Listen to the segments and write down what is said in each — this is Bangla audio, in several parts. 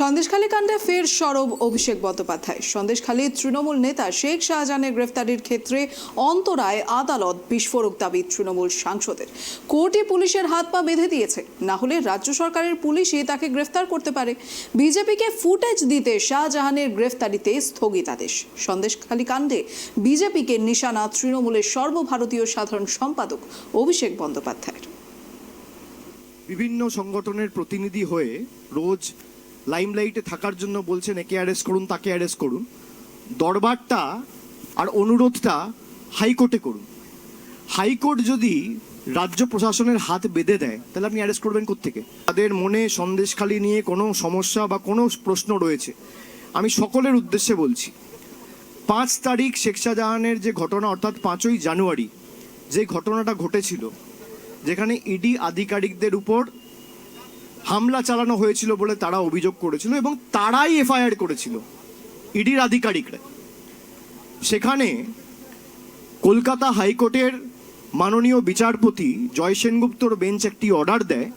সন্দেশখালী কাণ্ডে ফের সরব অভিষেক বন্দ্যোপাধ্যায়। সন্দেশখালী তৃণমূল নেতা শেখ শাহজাহানের গ্রেফতারির ক্ষেত্রে অন্তরায় আদালত বিস্ফোরক দাবি তৃণমূল সাংসদের। কোর্টে পুলিশের হাত পা বেঁধে দিয়েছে। না হলে রাজ্য সরকারের পুলিশই তাকে গ্রেফতার করতে পারে। বিজেপিকে ফুটেজ দিতে শাহজাহানের গ্রেফতারিতে স্থগিতাদেশ। সন্দেশখালী কাণ্ডে বিজেপিকে নিশানা তৃণমূলের সর্বভারতীয় সাধারণ সম্পাদক অভিষেক বন্দ্যোপাধ্যায়ের। বিভিন্ন সংগঠনের প্রতিনিধি হয়ে রোজ লাইমলাইটে থাকার জন্য বলছেন, একে অ্যারেস্ট করুন, তাকে অ্যারেস্ট করুন। দরবারটা আর অনুরোধটা হাইকোর্টে করুন। হাইকোর্ট যদি রাজ্য প্রশাসনের হাত বেঁধে দেয়, তাহলে আপনি অ্যারেস্ট করবেন কোত্থেকে? তাদের মনে সন্দেশখালি নিয়ে কোনো সমস্যা বা কোনো প্রশ্ন রয়েছে। আমি সকলের উদ্দেশ্যে বলছি, পাঁচ তারিখ শেখ শাহজাহানের যে ঘটনা, অর্থাৎ পাঁচই জানুয়ারি, যে ঘটনাটা ঘটেছিল, যেখানে ইডি আধিকারিকদের উপর হামলা চালানো হয়েছিল বলে তারা অভিযোগ করেছিল এবং তারাই এফআইআর করেছিল, ইডির আধিকারিকরা। সেখানে কলকাতা হাইকোর্টের মাননীয় বিচারপতি জয় সেনগুপ্তর বেঞ্চ একটি অর্ডার দেয়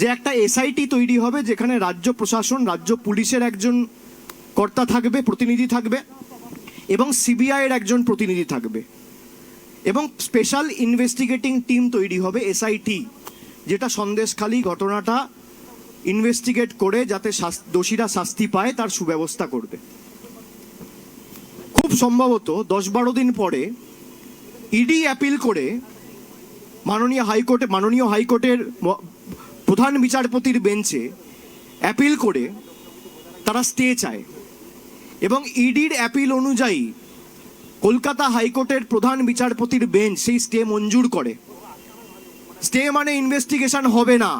যে একটা এসআইটি তৈরি হবে যেখানে রাজ্য প্রশাসন, রাজ্য পুলিশের একজন কর্তা থাকবে, প্রতিনিধি থাকবে এবং সিবিআইয়ের একজন প্রতিনিধি থাকবে এবং স্পেশাল ইনভেস্টিগেটিং টিম তৈরি হবে, এসআইটি। যেটা সন্দেশখালী ঘটনাটা ইনভেস্টিগেট করে যাতে দোষীরা শাস্তি পায়, তার সুব্যবস্থা করবে। খুব সম্ভবত দশ বারো দিন পরে ইডি অ্যাপিল করে মাননীয় হাইকোর্টে, মাননীয় হাইকোর্টের প্রধান বিচারপতির বেঞ্চে অ্যাপিল করে তারা স্টে চায়। এবং ইডির অ্যাপিল অনুযায়ী কলকাতা হাইকোর্টের প্রধান বিচারপতির বেঞ্চ সেই স্টে মঞ্জুর করে। স্টে মানে ইনভেস্টিগেশন হবে না।